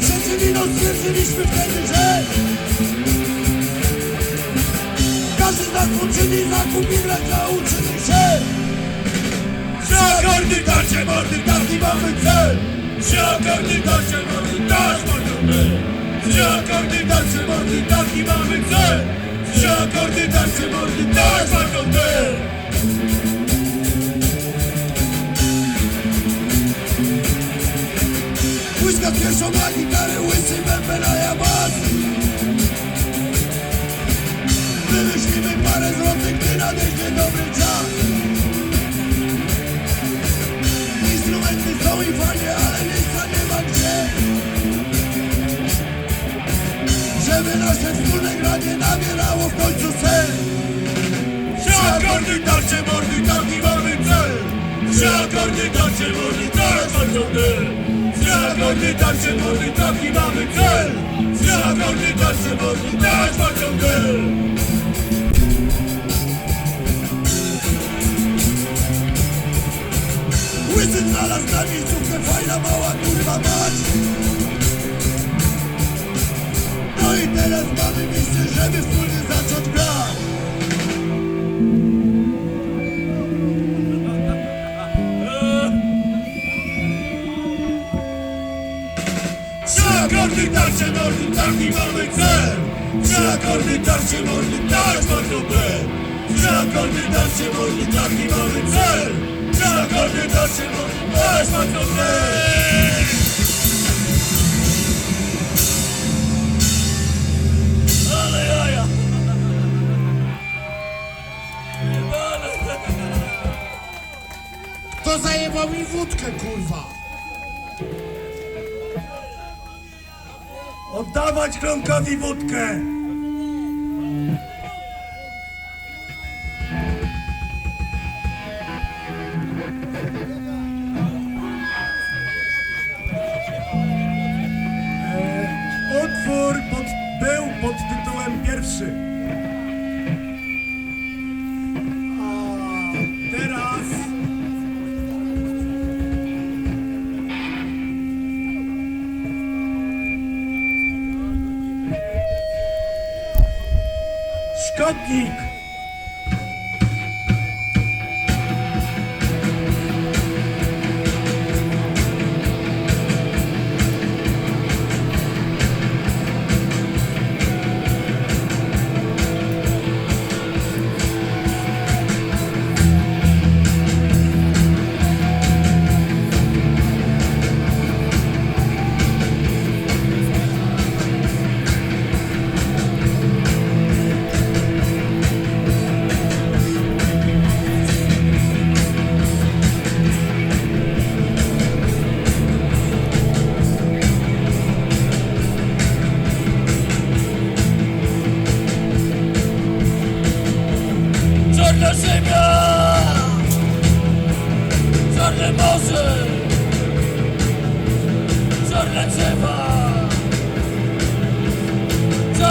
trzecie wino stwierdziliśmy wtedy, że każdy zakup czyni zakup i grać nauczymy się Trzy akordy, tarcie mordy, taki mamy cel. Trzy akordy, tarcie mordy, dasz mordy Trzy akordy, tarcie mordy, taki mamy cel. Trzy akordy, tarcie mordy, dasz mordy Łyska tarcze, mordy, taki mamy cel. Trzy akordy, tarcze, mordy, tak walczony Trzy akordy, tarcze, mordy, taki mamy cel. Trzy akordy, tarcze, mordy, tak walczony Łysy znalazł na miejscówkę, fajna mała kurwa mać. No i teraz mamy miejsce, żeby wspólnie akordy, tarcze, mordy, tak bardzo B. Trzy akordy, tarcze, mordy, taki mamy cel Trzy akordy, tarcze, mordy, tak bardzo B. Ale jaja. To zajebał mi wódkę, kurwa! Oddawać klonkowi wódkę! sick.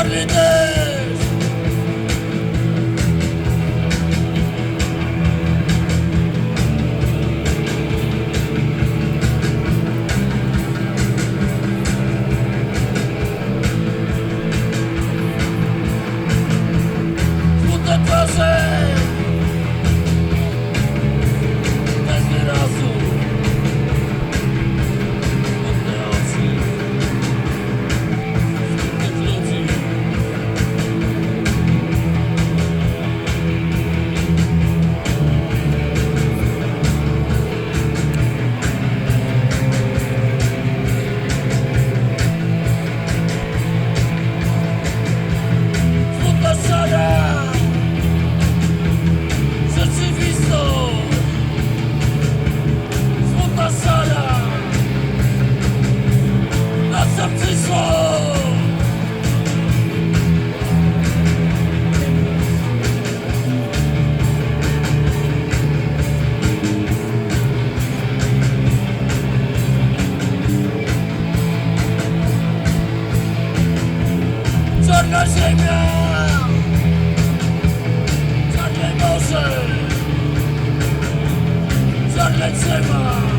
Holy Sonne, Sonnenzimmer.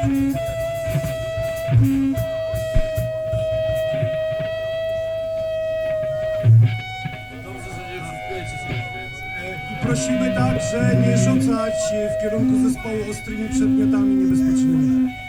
E, prosimy także nie rzucać e, w kierunku zespołu ostrymi przedmiotami niebezpiecznymi.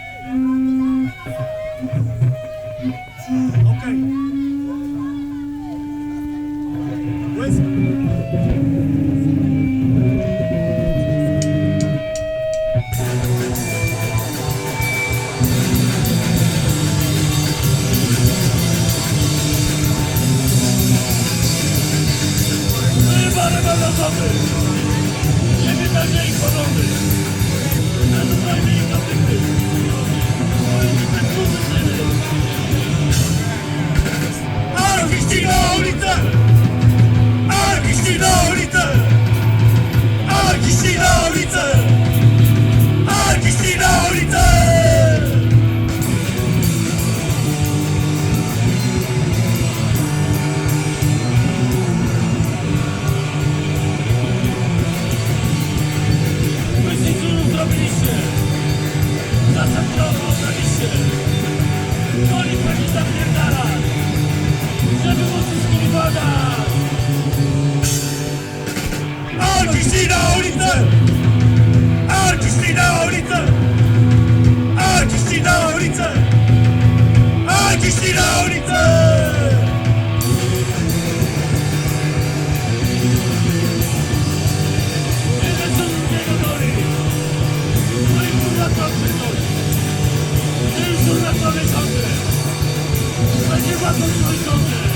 Igual que soy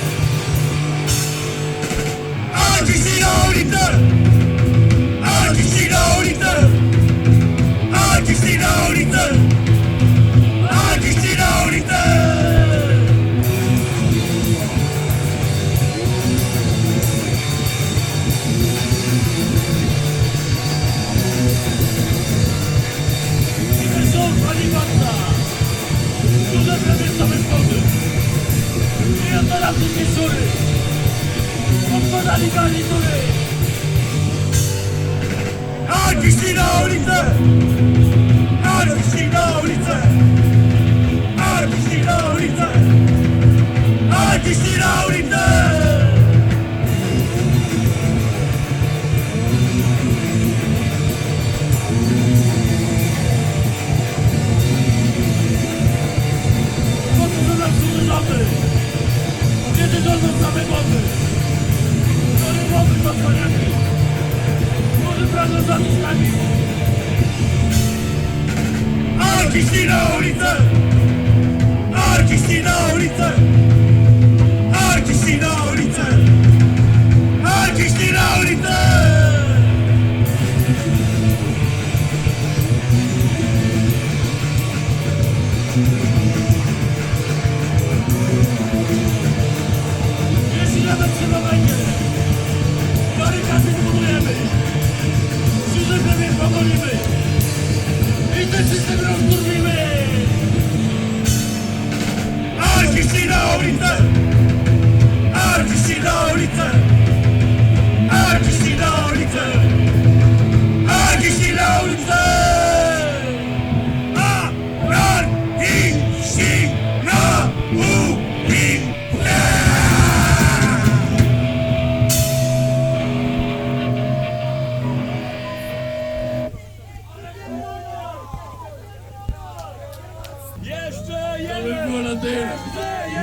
Alikari nire. Ha kisinoa uritza. Ha kisinoa uritza.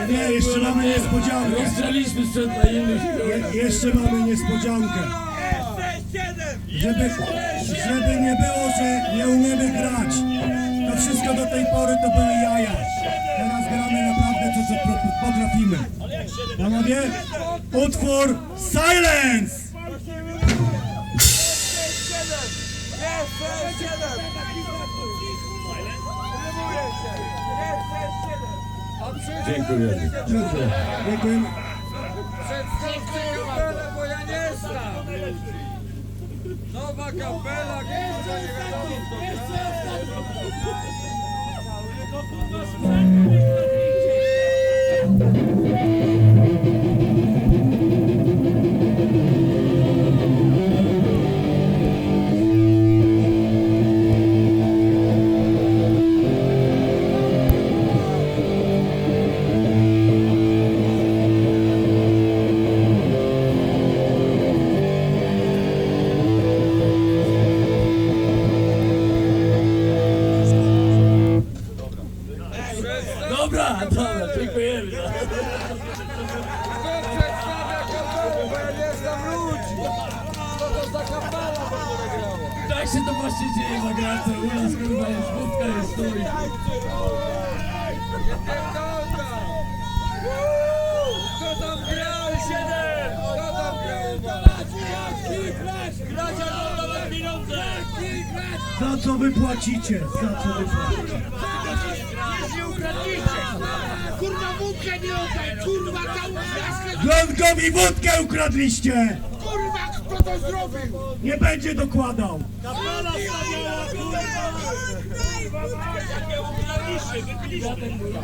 Nie, jeszcze mamy niespodziankę. Rozstrzeliśmy sprzed na innych. Jeszcze mamy niespodziankę. Żeby, żeby nie było, że nie umiemy grać. To wszystko do tej pory to były jaja. Teraz gramy naprawdę to, co potrafimy. Panowie, utwór Silence! Yes, yes, yes, yes, yes, yes, yes, yes, yes, yes, Dziękujemy. Dziękuję. Dziękujemy. kapela, bo ja nie znam. Nowa kapela, kurwa, nie wiadomo Dobra, Tak się to właśnie dzieje w Agrance. U nas kurwa jest wódka, jest stój. Kto tam grał? Siedem! Kto tam grał? Grać albo dawać pieniądze! Za co wy płacicie? Za co wy płacicie? Kurwa wódkę nie oddaj, kurwa całą flaszkę, Glonkowi wódkę ukradliście! Kurwa to zrobił? Nie będzie dokładał!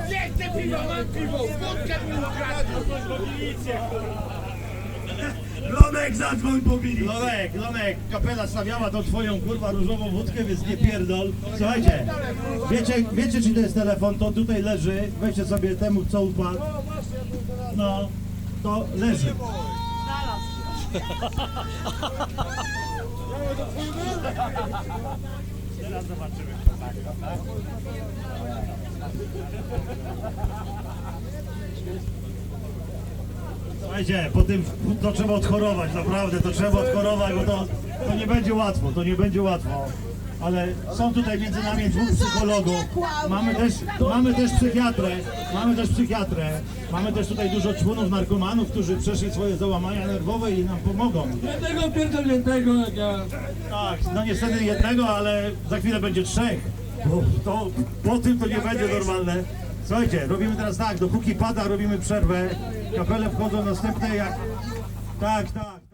Nie chcę piwa, mam piwo, wódkę mi ukradli. Lonek, zadzwoń po milicji! Lonek, Lonek, kapela stawiała tą twoją kurwa różową wódkę, więc nie pierdol. Słuchajcie, wiecie, wiecie czy to jest telefon, to tutaj leży, weźcie sobie temu co upadł. No, to leży. Słuchajcie, po tym to trzeba odchorować, naprawdę, to trzeba odchorować, bo to, to nie będzie łatwo, to nie będzie łatwo. Ale są tutaj między nami dwóch psychologów, mamy też, mamy też psychiatrę, mamy też psychiatrę, mamy też tutaj dużo członów narkomanów, którzy przeszli swoje załamania nerwowe i nam pomogą. Jednego pierdolniętego jak ja. Tak, no niestety jednego, ale za chwilę będzie trzech, bo to, po tym to nie będzie normalne. Słuchajcie, robimy teraz tak, dopóki pada, robimy przerwę, kapele wchodzą następne jak... Tak, tak.